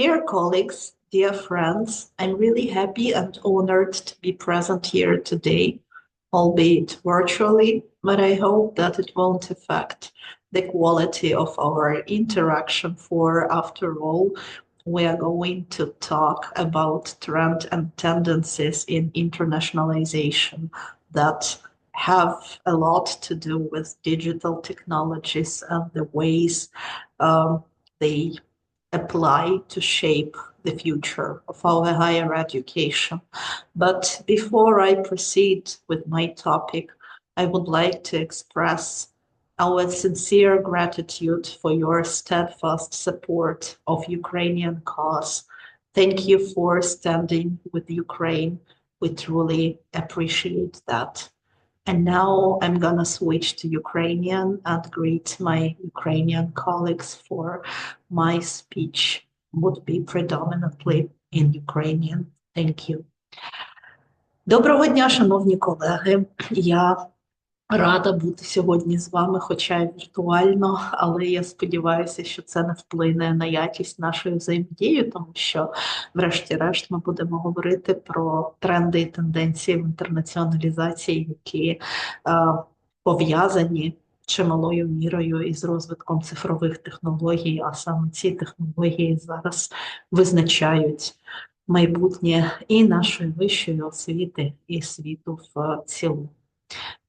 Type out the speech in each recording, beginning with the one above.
Dear colleagues, dear friends, I'm really happy and honored to be present here today, albeit virtually, but I hope that it won't affect the quality of our interaction for after all, we are going to talk about trends and tendencies in internationalization that have a lot to do with digital technologies and the ways um, they apply to shape the future of our higher education. But before I proceed with my topic, I would like to express our sincere gratitude for your steadfast support of Ukrainian cause. Thank you for standing with Ukraine. We truly appreciate that. And now I'm gonna switch to Ukrainian and greet my Ukrainian colleagues for my speech would be predominantly in Ukrainian. Thank you. Доброго дня, шановні колеги. Я рада бути сьогодні з вами, хоча й віртуально, але я сподіваюся, що це не вплине на якість нашої взаємодії, тому що, врешті-решт, ми будемо говорити про тренди і тенденції в інтернаціоналізації, які е, пов'язані. Чималою мірою із розвитком цифрових технологій, а саме ці технології зараз визначають майбутнє і нашої вищої освіти, і світу в цілому.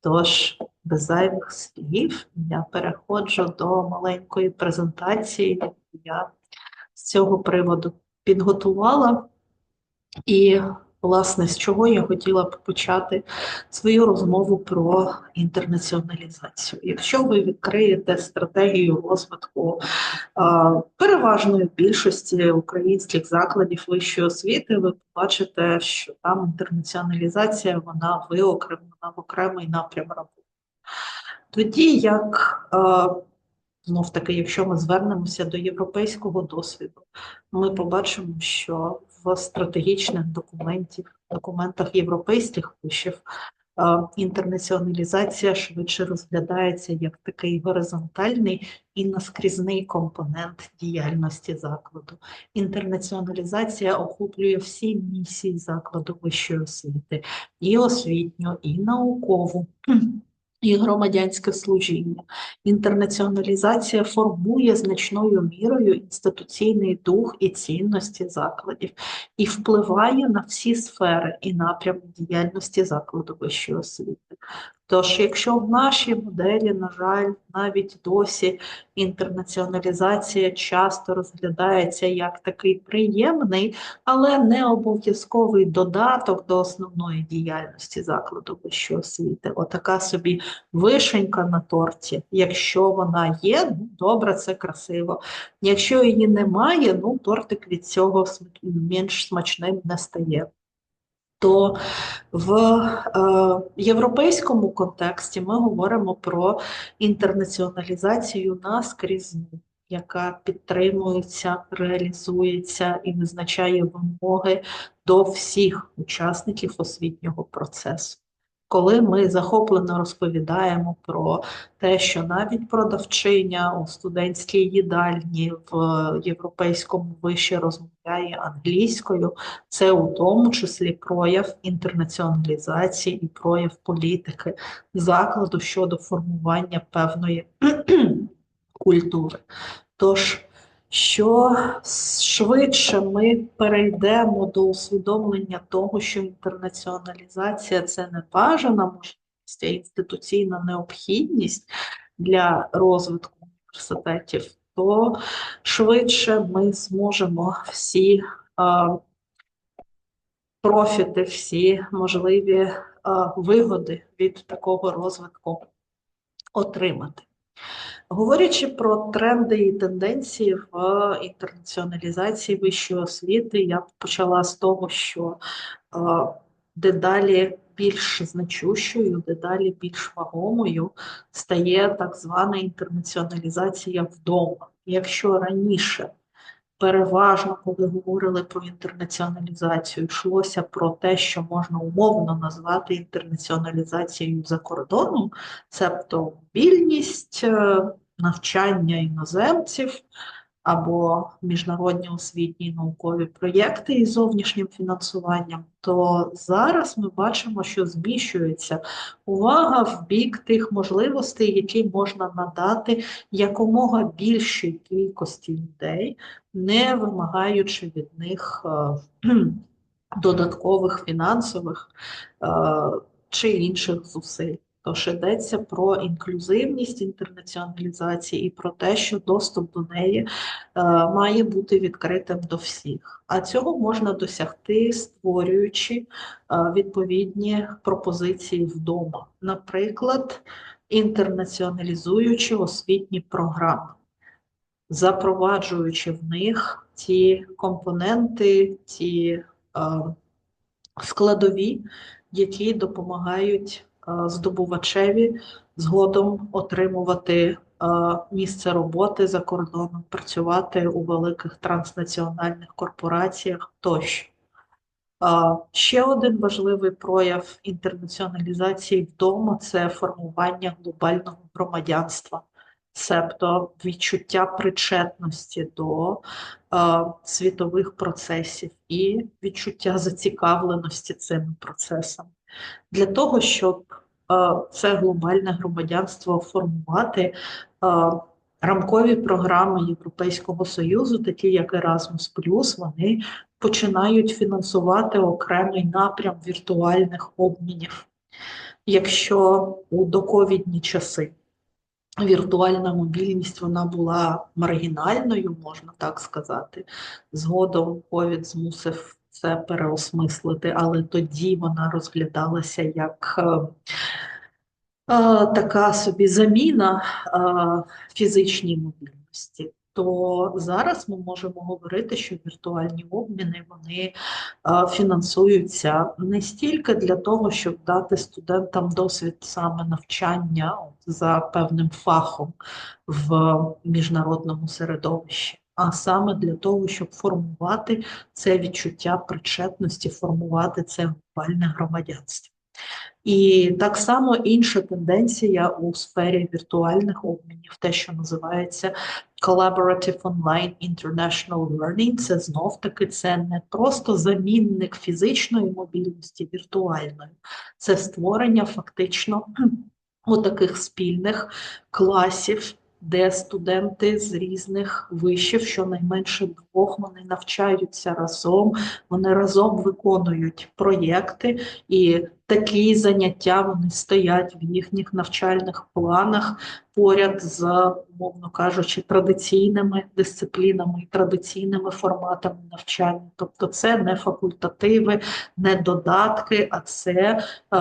Тож, без зайвих слів, я переходжу до маленької презентації, яку я з цього приводу підготувала. І, власне, з чого я хотіла б почати свою розмову про інтернаціоналізацію. Якщо ви відкриєте стратегію розвитку переважної більшості українських закладів вищої освіти, ви побачите, що там інтернаціоналізація вона виокремлена в окремий напрям роботи. Тоді як знов таки, якщо ми звернемося до європейського досвіду, ми побачимо, що в стратегічних документів, документах європейських вишів інтернаціоналізація швидше розглядається як такий горизонтальний і наскрізний компонент діяльності закладу. Інтернаціоналізація охоплює всі місії закладу вищої освіти, і освітню, і наукову і громадянське служіння. Інтернаціоналізація формує значною мірою інституційний дух і цінності закладів і впливає на всі сфери і напрями діяльності закладу вищої освіти. Тож, якщо в нашій моделі, на жаль, навіть досі інтернаціоналізація часто розглядається як такий приємний, але не обов'язковий додаток до основної діяльності закладу вищої освіти, отака собі вишенька на торті. Якщо вона є, ну добре, це красиво. Якщо її немає, ну тортик від цього менш смачним не стає то в е, європейському контексті ми говоримо про інтернаціоналізацію наскрізну, яка підтримується, реалізується і визначає вимоги до всіх учасників освітнього процесу коли ми захоплено розповідаємо про те, що навіть продавчиня у студентській їдальні в європейському вище розмовляє англійською, це у тому числі прояв інтернаціоналізації і прояв політики закладу щодо формування певної культури. Тож що швидше ми перейдемо до усвідомлення того, що інтернаціоналізація це не бажана можливість, а інституційна необхідність для розвитку університетів, то швидше ми зможемо всі а, профіти, всі можливі а, вигоди від такого розвитку отримати. Говорячи про тренди і тенденції в інтернаціоналізації вищої освіти, я почала з того, що е, дедалі більш значущою, дедалі більш вагомою стає так звана інтернаціоналізація вдома. Якщо раніше переважно, коли говорили про інтернаціоналізацію, йшлося про те, що можна умовно назвати інтернаціоналізацією за кордоном, цебто мобільність, е, навчання іноземців, або міжнародні освітні наукові проєкти із зовнішнім фінансуванням, то зараз ми бачимо, що зміщується увага в бік тих можливостей, які можна надати якомога більшій кількості людей, не вимагаючи від них е, додаткових фінансових е, чи інших зусиль. Тож йдеться про інклюзивність інтернаціоналізації і про те, що доступ до неї е, має бути відкритим до всіх. А цього можна досягти, створюючи е, відповідні пропозиції вдома, наприклад, інтернаціоналізуючи освітні програми, запроваджуючи в них ті компоненти, ті е, складові, які допомагають здобувачеві згодом отримувати е, місце роботи за кордоном, працювати у великих транснаціональних корпораціях тощо. Е, Ще один важливий прояв інтернаціоналізації вдома це формування глобального громадянства, себто відчуття причетності до е, світових процесів і відчуття зацікавленості цими процесами. Для того, щоб е, це глобальне громадянство формувати, е, рамкові програми Європейського Союзу, такі як Erasmus+, вони починають фінансувати окремий напрям віртуальних обмінів. Якщо у доковідні часи віртуальна мобільність вона була маргінальною, можна так сказати, згодом ковід змусив це переосмислити, але тоді вона розглядалася як е, е, така собі заміна е, фізичній мобільності. То зараз ми можемо говорити, що віртуальні обміни вони е, фінансуються не стільки для того, щоб дати студентам досвід саме навчання за певним фахом в міжнародному середовищі, а саме для того, щоб формувати це відчуття причетності, формувати це глобальне громадянство. І так само інша тенденція у сфері віртуальних обмінів, те, що називається Collaborative Online International Learning, це знов таки це не просто замінник фізичної мобільності віртуальної, це створення фактично отаких спільних класів де студенти з різних вишів, щонайменше двох, вони навчаються разом, вони разом виконують проєкти, і такі заняття вони стоять в їхніх навчальних планах поряд з, умовно кажучи, традиційними дисциплінами традиційними форматами навчання. Тобто це не факультативи, не додатки, а це е,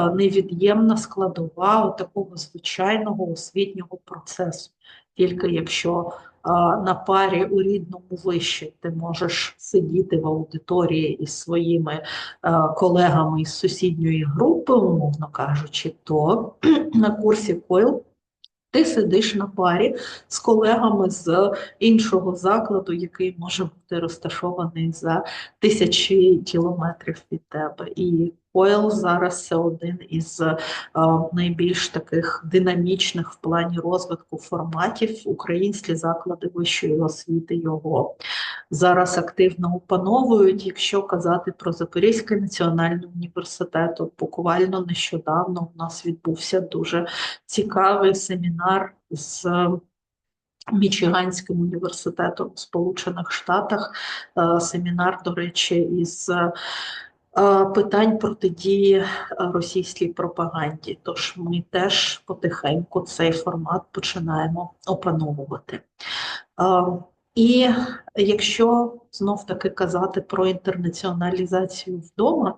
невід'ємна складова такого звичайного освітнього процесу тільки якщо на парі у рідному виші ти можеш сидіти в аудиторії із своїми колегами із сусідньої групи, умовно кажучи, то на курсі КОЙЛ ти сидиш на парі з колегами з іншого закладу, який може бути розташований за тисячі кілометрів від тебе. І Ойл зараз це один із е, найбільш таких динамічних в плані розвитку форматів. Українські заклади вищої освіти його зараз активно опановують. Якщо казати про Запорізький національний університет, то буквально нещодавно у нас відбувся дуже цікавий семінар з. Мічиганським університетом в Сполучених Штатах е, семінар, до речі, із питань протидії російській пропаганді. Тож ми теж потихеньку цей формат починаємо опановувати. І якщо знов таки казати про інтернаціоналізацію вдома,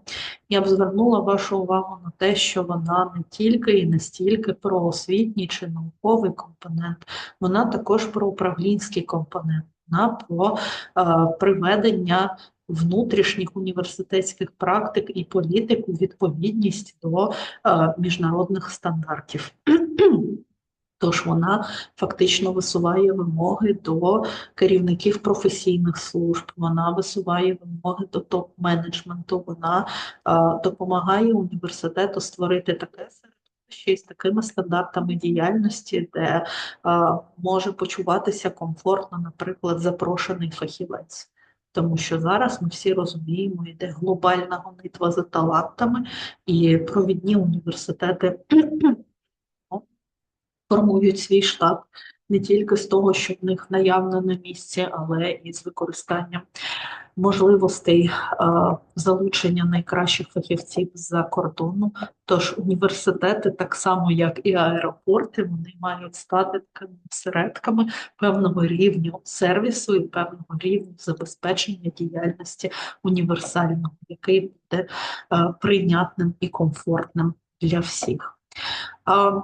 я б звернула вашу увагу на те, що вона не тільки і не стільки про освітній чи науковий компонент, вона також про управлінський компонент, вона про е, приведення внутрішніх університетських практик і політик у відповідність до е, міжнародних стандартів. Тож вона фактично висуває вимоги до керівників професійних служб, вона висуває вимоги до топ-менеджменту, вона е, допомагає університету створити таке середовище, з такими стандартами діяльності, де а, може почуватися комфортно, наприклад, запрошений фахівець. Тому що зараз ми всі розуміємо, йде глобальна гонитва за талантами, і провідні університети формують свій штат не тільки з того, що в них наявно на місці, але і з використанням можливостей е, залучення найкращих фахівців з-за кордону. Тож університети, так само як і аеропорти, вони мають стати такими осередками певного рівню сервісу і певного рівню забезпечення діяльності універсального, який буде е, прийнятним і комфортним для всіх. Е,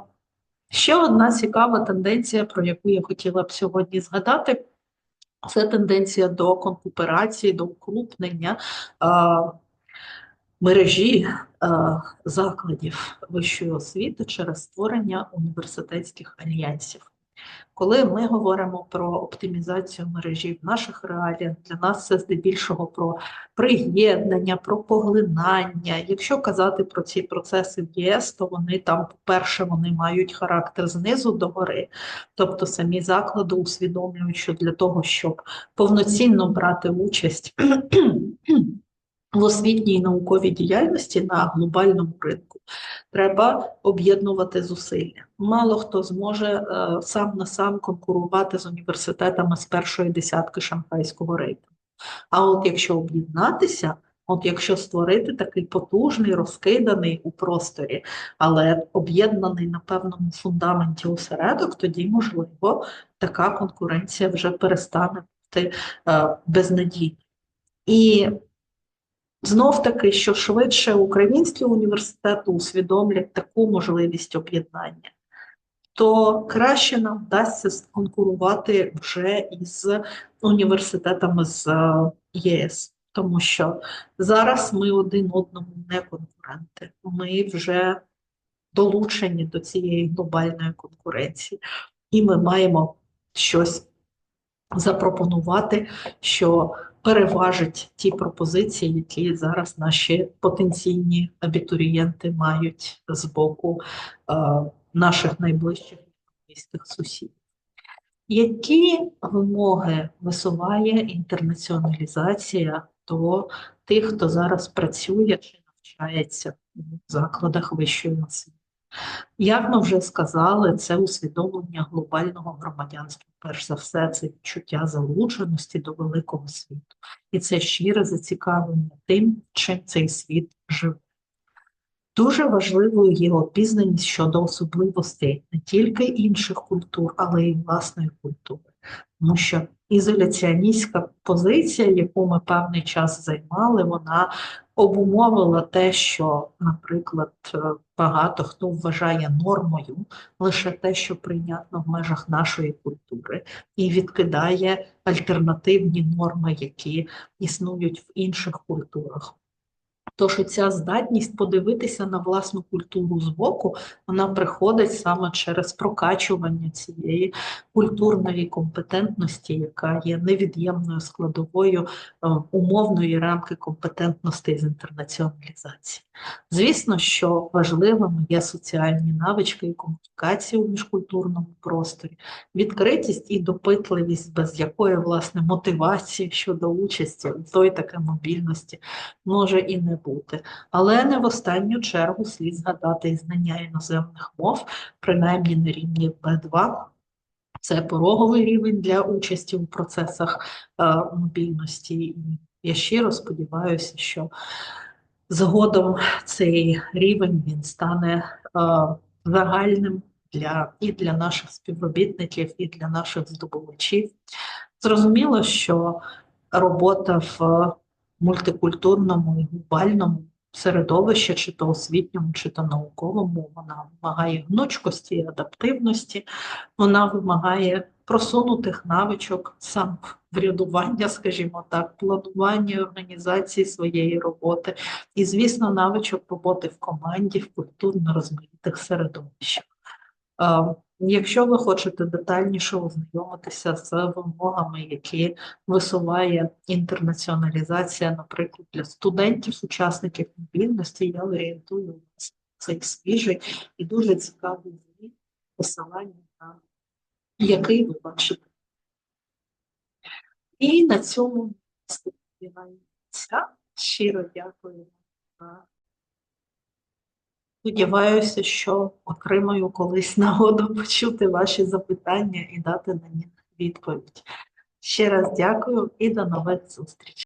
Ще одна цікава тенденція, про яку я хотіла б сьогодні згадати, це тенденція до конкуперації, до укрупнення мережі закладів вищої освіти через створення університетських альянсів. Коли ми говоримо про оптимізацію мережі в наших реаліях, для нас це здебільшого про приєднання, про поглинання. Якщо казати про ці процеси в ЄС, то вони там, по-перше, вони мають характер знизу до гори, тобто самі заклади усвідомлюють, що для того, щоб повноцінно брати участь в освітній науковій діяльності на глобальному ринку треба об'єднувати зусилля. Мало хто зможе е, сам на сам конкурувати з університетами з першої десятки шанхайського рейтингу. А от якщо об'єднатися, от якщо створити такий потужний, розкиданий у просторі, але об'єднаний на певному фундаменті осередок, тоді, можливо, така конкуренція вже перестане бути е, безнадійною. І Знов таки, що швидше українські університети усвідомлять таку можливість об'єднання, то краще нам вдасться конкурувати вже із університетами з е, ЄС, тому що зараз ми один одному не конкуренти. Ми вже долучені до цієї глобальної конкуренції, і ми маємо щось запропонувати, що переважить ті пропозиції, які зараз наші потенційні абітурієнти мають з боку е, наших найближчих європейських сусідів. Які вимоги висуває інтернаціоналізація до тих, хто зараз працює чи навчається в закладах вищої освіти? Як ми вже сказали, це усвідомлення глобального громадянства, перш за все, це відчуття залученості до великого світу, і це щире зацікавлення тим, чим цей світ живе. Дуже важливою є опізнаність щодо особливостей не тільки інших культур, але й власної культури, тому що ізоляціоністська позиція, яку ми певний час займали, вона обумовила те, що, наприклад, е, багато хто вважає нормою лише те, що прийнятно в межах нашої культури, і відкидає альтернативні норми, які існують в інших культурах. Тож ця здатність подивитися на власну культуру збоку, вона приходить саме через прокачування цієї культурної компетентності, яка є невід'ємною складовою е, умовної рамки компетентності з інтернаціоналізації. Звісно, що важливими є соціальні навички і комунікація у міжкультурному просторі, відкритість і допитливість, без якої власне мотивації щодо участі у той таке мобільності може і не бути. Але не в останню чергу слід згадати і знання іноземних мов, принаймні на рівні Б2. Це пороговий рівень для участі у процесах е, мобільності. І я щиро сподіваюся, що згодом цей рівень він стане е, загальним для і для наших співробітників, і для наших здобувачів. Зрозуміло, що робота в мультикультурному і глобальному середовищі, чи то освітньому, чи то науковому, вона вимагає гнучкості і адаптивності, вона вимагає просунутих навичок самоврядування, скажімо так, планування організації своєї роботи, і, звісно, навичок роботи в команді, в культурно розмаїтих середовищах. Якщо ви хочете детальніше ознайомитися з вимогами, які висуває інтернаціоналізація, наприклад, для студентів, учасників мобільності, я орієнтую вас цей свіжий і дуже цікавий звіт, посилання на який ви бачите. І на цьому сподіваємося. Щиро дякую. за Сподіваюся, що отримаю колись нагоду почути ваші запитання і дати на них відповідь. Ще раз дякую і до нових зустрічей.